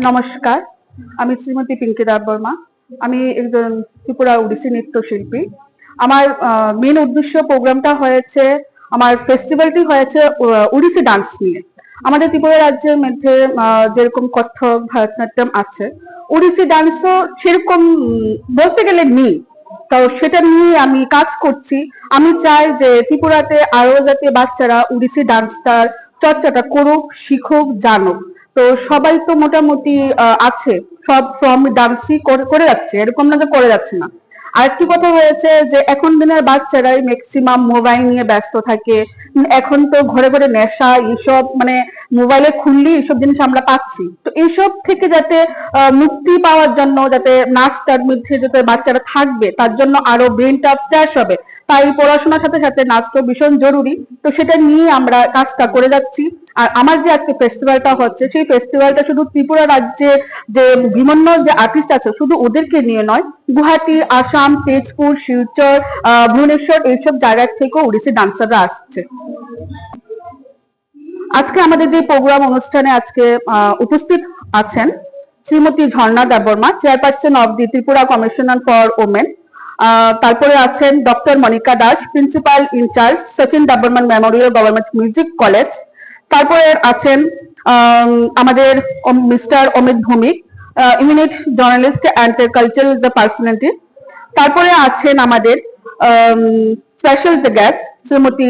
নমস্কার, আমি শ্রীমতী পিঙ্কি দেব বর্মা। আমি একজন ত্রিপুরা ওড়িশি নৃত্যশিল্পী। আমার মেন উদ্দেশ্য প্রোগ্রামটা হয়েছে, আমার ফেস্টিভ্যালটি হয়েছে ওড়িশি ডান্স নিয়ে। আমাদের ত্রিপুরা রাজ্যের মধ্যে যেরকম কত্থক ভারতনাট্যম আছে ওড়িশি ডান্সও সেরকম বলতে গেলে নেই। তো সেটা নিয়ে আমি কাজ করছি। আমি চাই যে ত্রিপুরাতে আরও যাতে বাচ্চারা ওড়িশি ডান্সটার চর্চাটা করুক, শিখুক, জানুক। তো সবাই তো মোটামুটি আছে। সব ফর্ম ডান্সই করে যাচ্ছে। এরকম না যে করে যাচ্ছে না। আরেকটি কথা হয়েছে যে এখন দিনের বাচ্চারাই ম্যাক্সিমাম মোবাইল নিয়ে ব্যস্ত থাকে। এখন তো ঘরে ঘরে নেশা, এইসব মানে মোবাইলে খুললেই এইসব জিনিস আমরা পাচ্ছি। তো এইসব থেকে যাতে মুক্তি পাওয়ার জন্য, যাতে নাচটার মধ্যে যাতে বাচ্চারা থাকবে, তার জন্য আরও ব্রেনটা ফ্রেশ হবে। তাই পড়াশোনার সাথে সাথে নাচটা ভীষণ জরুরি। তো সেটা নিয়ে আমরা কাজটা করে যাচ্ছি। আর আমার যে আজকে ফেস্টিভ্যালটা হচ্ছে, সেই ফেস্টিভ্যালটা শুধু ত্রিপুরা রাজ্যে যে বিভিন্ন যে আর্টিস্ট আছে, শুধু ওদেরকে নিয়ে নয়, গুয়াহাটি, আসাম, তেজপুর, শিলচর ভুবনেশ্বর, এইসব জায়গা থেকেও ওড়িশি ডান্সাররা আসছে। আজকে আমাদের যে প্রোগ্রাম অনুষ্ঠানে আজকে উপস্থিত আছেন Shrimati Jharna Debbarma chairperson of the Tripura commissioner for women তারপরে আছেন doctor Monika Das principal in charge Sachin Debbarman memorial government music college তারপরে আছেন আমাদের mister Amit Bhowmik eminent journalist and cultural the personality. তারপরে আছেন আমাদের special the guest Shrimati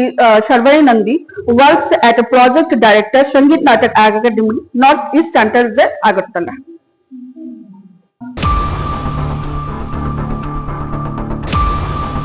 সর্বাই Nandi, works at project director Sangeet Natak academy north east centre Agartala.